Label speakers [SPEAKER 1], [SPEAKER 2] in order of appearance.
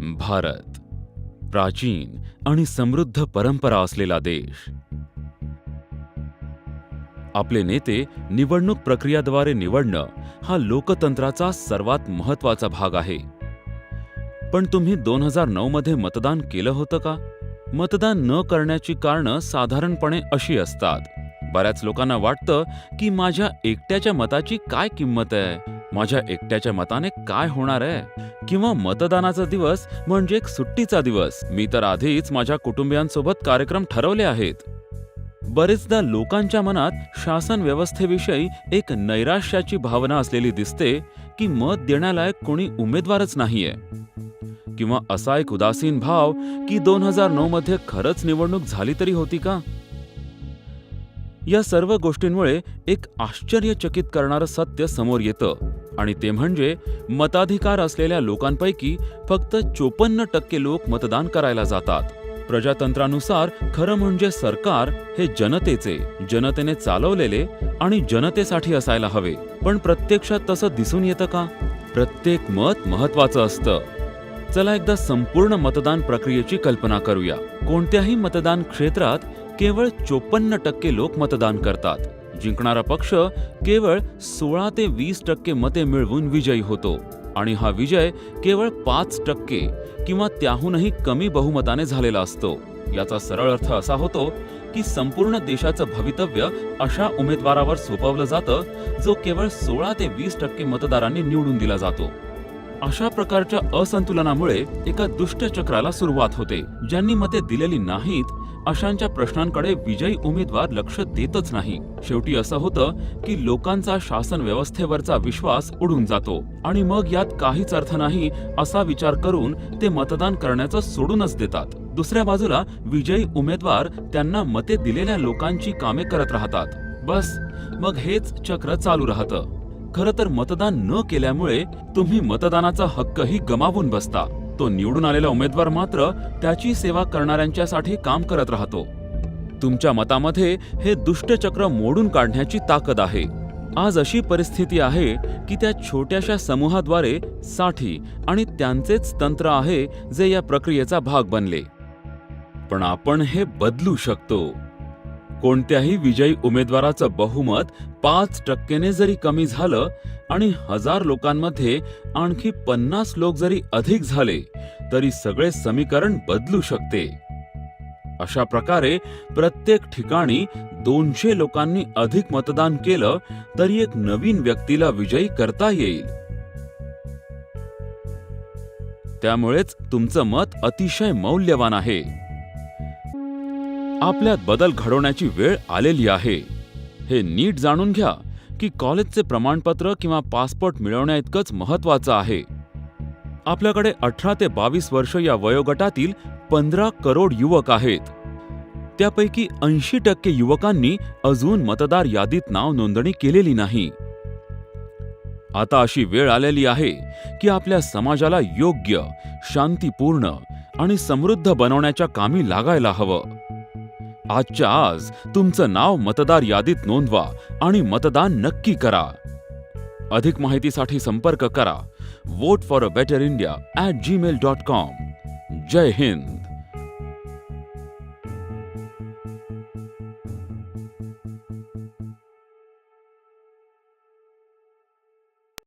[SPEAKER 1] भारत. प्राचीन आणि समृद्ध परंपरा असलेला देश. आपले नेते निवडणूक प्रक्रियाद्वारे निवडणं हा लोकतंत्राचा सर्वात महत्त्वाचा भाग आहे. पण तुम्ही दोन हजार नऊ मध्ये मतदान केलं होतं का? मतदान न करण्याची कारणं साधारणपणे अशी असतात. बऱ्याच लोकांना वाटतं की माझ्या एकट्याच्या मताची काय किंमत आहे? माझ्या एकट्याच्या मताने काय होणार आहे? किंवा मतदानाचा दिवस म्हणजे एक सुट्टीचा दिवस. मी तर आधीच माझ्या कुटुंबियांसोबत कार्यक्रम ठरवले आहेत. बरेचदा लोकांच्या मनात शासन व्यवस्थेविषयी एक नैराश्याची भावना असलेली दिसते की मत देण्यालायक कोणी उमेदवारच नाहीये. किंवा असा एक उदासीन भाव की दोन हजार नऊ मध्ये खरंच निवडणूक झाली तरी होती का? या सर्व गोष्टींमुळे एक आश्चर्यचकित करणारं सत्य समोर येतं. आणि ते म्हणजे मताधिकार असलेल्या लोकांपैकी फक्त चोपन्न टक्के लोक मतदान करायला जातात. प्रजातंत्रानुसार खरं म्हणजे सरकार हे जनतेचे जनतेने चालवलेले आणि जनतेसाठी असायला हवे. पण प्रत्यक्षात तसं दिसून येतं का? प्रत्येक मत महत्वाचं असतं. चला एकदा संपूर्ण मतदान प्रक्रियेची कल्पना करूया. कोणत्याही मतदान क्षेत्रात केवळ चोपन्न टक्के लोक मतदान करतात. जिंकणारा पक्ष केवळ सोळा ते वीस टक्के मते मिळवून विजयी होतो. आणि हा विजय केवळ पाच टक्के किंवा त्याहूनही कमी बहुमताने झालेला असतो. याचा सरळ अर्थ असा होतो की संपूर्ण देशाचं भवितव्य अशा उमेदवारावर सोपवलं जातं जो केवळ सोळा ते वीस टक्के मतदारांनी निवडून दिला जातो. अशा प्रकारच्या असंतुलनामुळे एका दुष्ट चक्राला सुरुवात होते. ज्यांनी मते दिलेली नाहीत अशांच्या प्रश्नांकडे विजयी उमेदवार लक्ष देतच नाही. शेवटी असं होतं की लोकांचा शासन व्यवस्थेवरचा विश्वास उडून जातो आणि मग यात काहीच अर्थ नाही असा विचार करून ते मतदान करण्याचं सोडूनच देतात. दुसऱ्या बाजूला विजयी उमेदवार त्यांना मते दिलेल्या लोकांची कामे करत राहतात. बस मग हेच चक्र चालू राहतं. खरं तर मतदान न केल्यामुळे तुम्ही मतदानाचा हक्कही गमावून बसता. तो निवडून आलेला उमेदवार मात्र त्याची सेवा करणाऱ्यांच्यासाठी काम करत राहतो. तुमच्या मतामध्ये हे दुष्टचक्र मोडून काढण्याची ताकद आहे. आज अशी परिस्थिती आहे की त्या छोट्याशा समूहाद्वारे साठी आणि त्यांचेच तंत्र आहे जे या प्रक्रियेचा भाग बनले. पण आपण हे बदलू शकतो. कोणत्याही विजयी उमेदवाराचं बहुमत पाच टक्केने जरी कमी झालं आणि हजार लोकांमध्ये आणखी पन्नास लोक जरी अधिक झाले तरी सगळे समीकरण बदलू शकते. अशा प्रकारे प्रत्येक ठिकाणी दोनशे लोकांनी अधिक मतदान केलं तरी एक नवीन व्यक्तीला विजयी करता येईल. त्यामुळेच तुमचं मत अतिशय मौल्यवान आहे. आपल्यात बदल घडवण्याची वेळ आलेली आहे. हे नीट जाणून घ्या की कॉलेजचे प्रमाणपत्र किंवा पासपोर्ट मिळवण्या इतकंच महत्वाचं आहे. आपल्याकडे अठरा ते बावीस वर्ष या वयोगटातील पंधरा करोड युवक आहेत. त्यापैकी ऐंशी टक्के युवकांनी अजून मतदार यादीत नाव नोंदणी केलेली नाही. आता अशी वेळ आलेली आहे की आपल्या समाजाला योग्य शांतीपूर्ण आणि समृद्ध बनवण्याच्या कामी लागायला हवं. आजच्या आज तुमचं नाव मतदार यादीत नोंदवा आणि मतदान नक्की करा. अधिक माहितीसाठी संपर्क करा. Vote for a better India at Gmail dot com Jai Hind.